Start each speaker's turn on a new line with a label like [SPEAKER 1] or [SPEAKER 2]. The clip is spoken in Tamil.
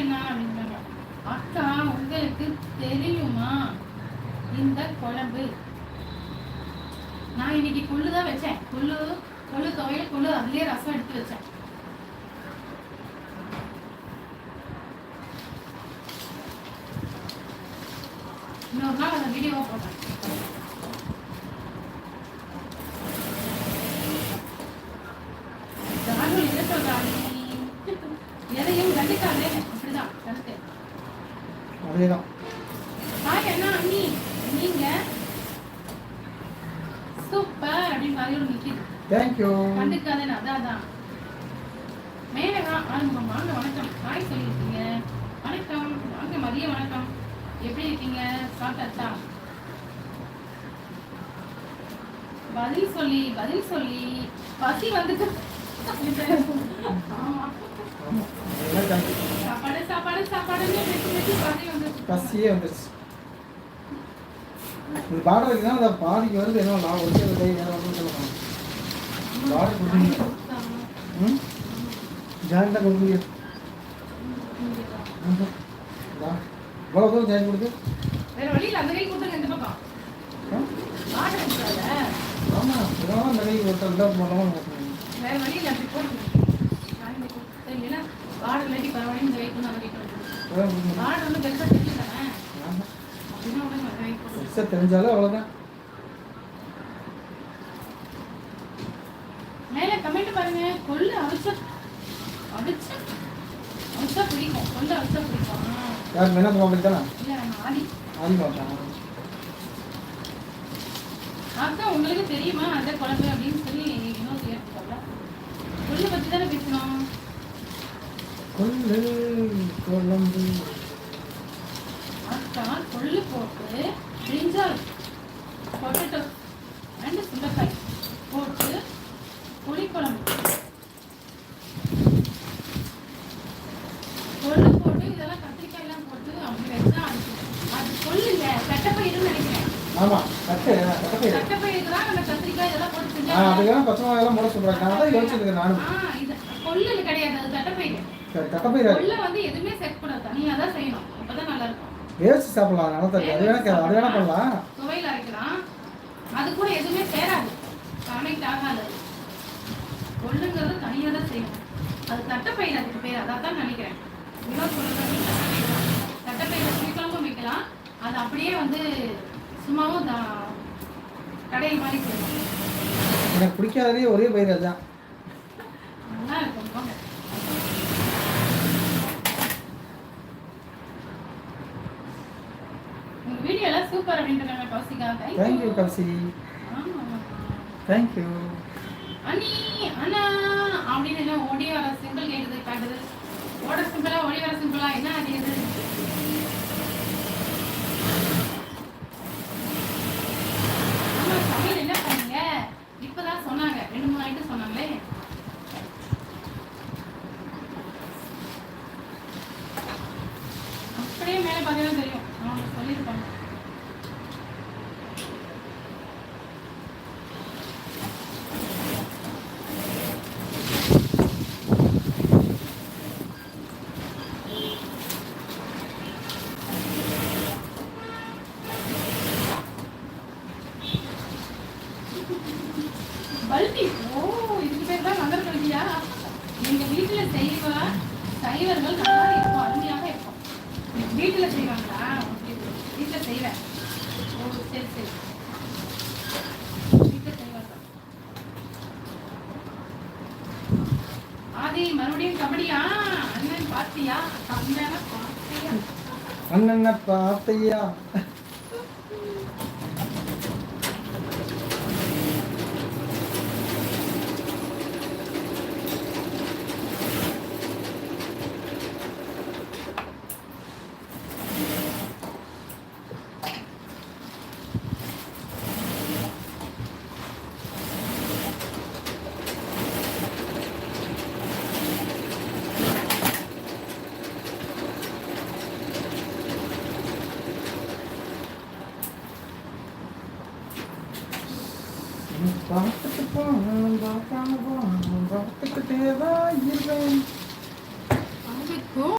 [SPEAKER 1] என்ன அப்படின்னு அக்கா உங்களுக்கு தெரியுமா? இந்த குழம்பு. நான் இன்னைக்கு கொள்ளு தான் வச்சேன். கொள்ளு கொள்ளு துவையல் கொள்ளு அதுலயே ரசம் எடுத்து வச்சேன். இன்னொரு நாள் அந்த வீடியோவை போட்டேன் எதையும் கண்டிக்காதே. அண்ணி நீங்க? சூப்பர் அப்படின்னு ராகுல் நிக்கிது
[SPEAKER 2] தேங்க்யூ
[SPEAKER 1] கண்டுக்காதே அதான் அதான். மேலே வா ஆரம்பம் வாங்க வணக்கம். ஹாய் சொல்லியிருக்கீங்க. வணக்கம். வாங்க மதிய வணக்கம். எப்படி இருக்கீங்க? சாப்பிட்டாச்சா? பதில் சொல்லி பதில் சொல்லி. பசி வந்துட்டு
[SPEAKER 2] பசியே வந்துருச்சு. இது பார்டர் இருக்குன்னா அந்த பாதிக்கு வருது என்ன நான் ஒரே ஒரு கை நேரம் வந்து சொல்லலாம் பார்டர் கொடுத்தீங்க ம்? ஜாயிண்டாக. இவ்வளோ தூரம் ஜாயின் கொடுத்து.
[SPEAKER 1] வேற வழியில அந்த கை கொடுத்துங்க இந்த பக்கம்.
[SPEAKER 2] ஆ?
[SPEAKER 1] வாட்டர் இருக்கிறால
[SPEAKER 2] ஆமாம் இதெல்லாம் இந்த கை பண்ணலாம்
[SPEAKER 1] வேற அப்படி போடுங்க நான் இந்த கொடுத்து இல்லைன்னா வாடகை இல்லாட்டி பரவாயில்ல இந்த அந்த கை கொண்டு வாடகை வந்து பெருசா தெரியல அப்படின்னா உடனே
[SPEAKER 2] பெருசாக தெரிஞ்சாலும் அவ்வளோதான்
[SPEAKER 1] மேல கமெண்ட் பாருங்க. கொள்ளு அவிச்சா அவிச்சா அவிச்சா பிடிக்கும். கொள்ளு அவிச்சா பிடிக்கும்.
[SPEAKER 2] யார் வேணா உங்களுக்கு தானே
[SPEAKER 1] இல்ல ஆதி.
[SPEAKER 2] ஆதி மாட்டான்
[SPEAKER 1] அக்கா உங்களுக்கு தெரியுமா அந்த குழம்பு அப்படின்னு சொல்லி இன்னும் கேட்டுக்கல கொள்ளு பத்தி தானே பேசணும்.
[SPEAKER 2] கொள்ளு குழம்பு.
[SPEAKER 1] அக்கா கொள்ளு போட்டு பிரிஞ்சால் பொட்டேட்டோ ரெண்டு சுண்டைக்காய் போட்டு புளிக்குழம்பு கொள்ளு போட்டு இதெல்லாம் கத்திரிக்காய் எல்லாம் போட்டு அப்படி வச்சா அது அது கொள்ளு இல்ல கட்டப்பயிறுன்னு நினைக்கிறேன்
[SPEAKER 2] ஆமாம் கட்டு கட்டப்பை
[SPEAKER 1] தான்.
[SPEAKER 2] ஆ அதுக்கெல்லாம் பச்சை மிளகாயெல்லாம் போட சொல்கிறாங்க நான் தான் யோசிச்சிருக்கேன் நானும்.
[SPEAKER 1] கொள்ளு கிடையாது அது கட்டப்பயிறு
[SPEAKER 2] சரி கட்டப்பை
[SPEAKER 1] கொள்ளு வந்து எதுவுமே சேர்க்கக்கூடாது தனியா தான் செய்யணும். அப்பதான் நல்லா இருக்கும்.
[SPEAKER 2] வேஸ்ட் சாப்பிடலாம் நிலத்தருக்கு அது வேணா கே- அது வேணா பண்ணலாம்.
[SPEAKER 1] துவையில் அரைக்கலாம். அது கூட எதுவுமே சேராது. கனெக்ட் ஆகாது. கொள்ளுங்கிறது தனியாக தான் செய்யணும். அது தட்டைப்பயிர் அதுக்கு பேர். அதான் தான் நினைக்கிறேன். இன்னொரு சொல்றது தட்டைப்பயிர் புளிக்குழம்பும் வைக்கலாம். அது அப்படியே வந்து சும்மாவும் கடையில் மாதிரி
[SPEAKER 2] எனக்கு பிடிக்காததே ஒரே பயிர் அதுதான்
[SPEAKER 1] நல்லா இருக்கும் போங்க. உங்க வீடியோ எல்லாம் சூப்பர் அப்படின்றாங்க கௌசிகா.
[SPEAKER 2] தேங்க்யூ கௌசி.
[SPEAKER 1] ஆமா
[SPEAKER 2] தேங்க்யூ
[SPEAKER 1] அண்ணி அண்ணா அப்படின்னு என்ன ஓடி வர சிம்பிள் காட்டுது. ஓட சிம்பிளா ஓடி வர சிம்பிளா என்ன அது அப்படியே தெரியும். அவங்க சொல்லியிருப்பாங்க. பல்டி ஓ இதுக்கு பேர் தான் நகர் கல்வியா எங்க வீட்டுல செய்வ சைவர்கள் நல்லா வீட்டில் செய்வாங்களா? ஓகே வீட்டுல செய்வேன். ஓ சரி சரி. வீட்டில் செய்வாங்க. ஆதி மறுபடியும் கபடியா? அண்ணன் பார்த்தியா அண்ணனை பாத்தியா?
[SPEAKER 2] அண்ணன பார்த்தையா Bakit ka pa, bakit ka na ba, bakit ka kaya ba,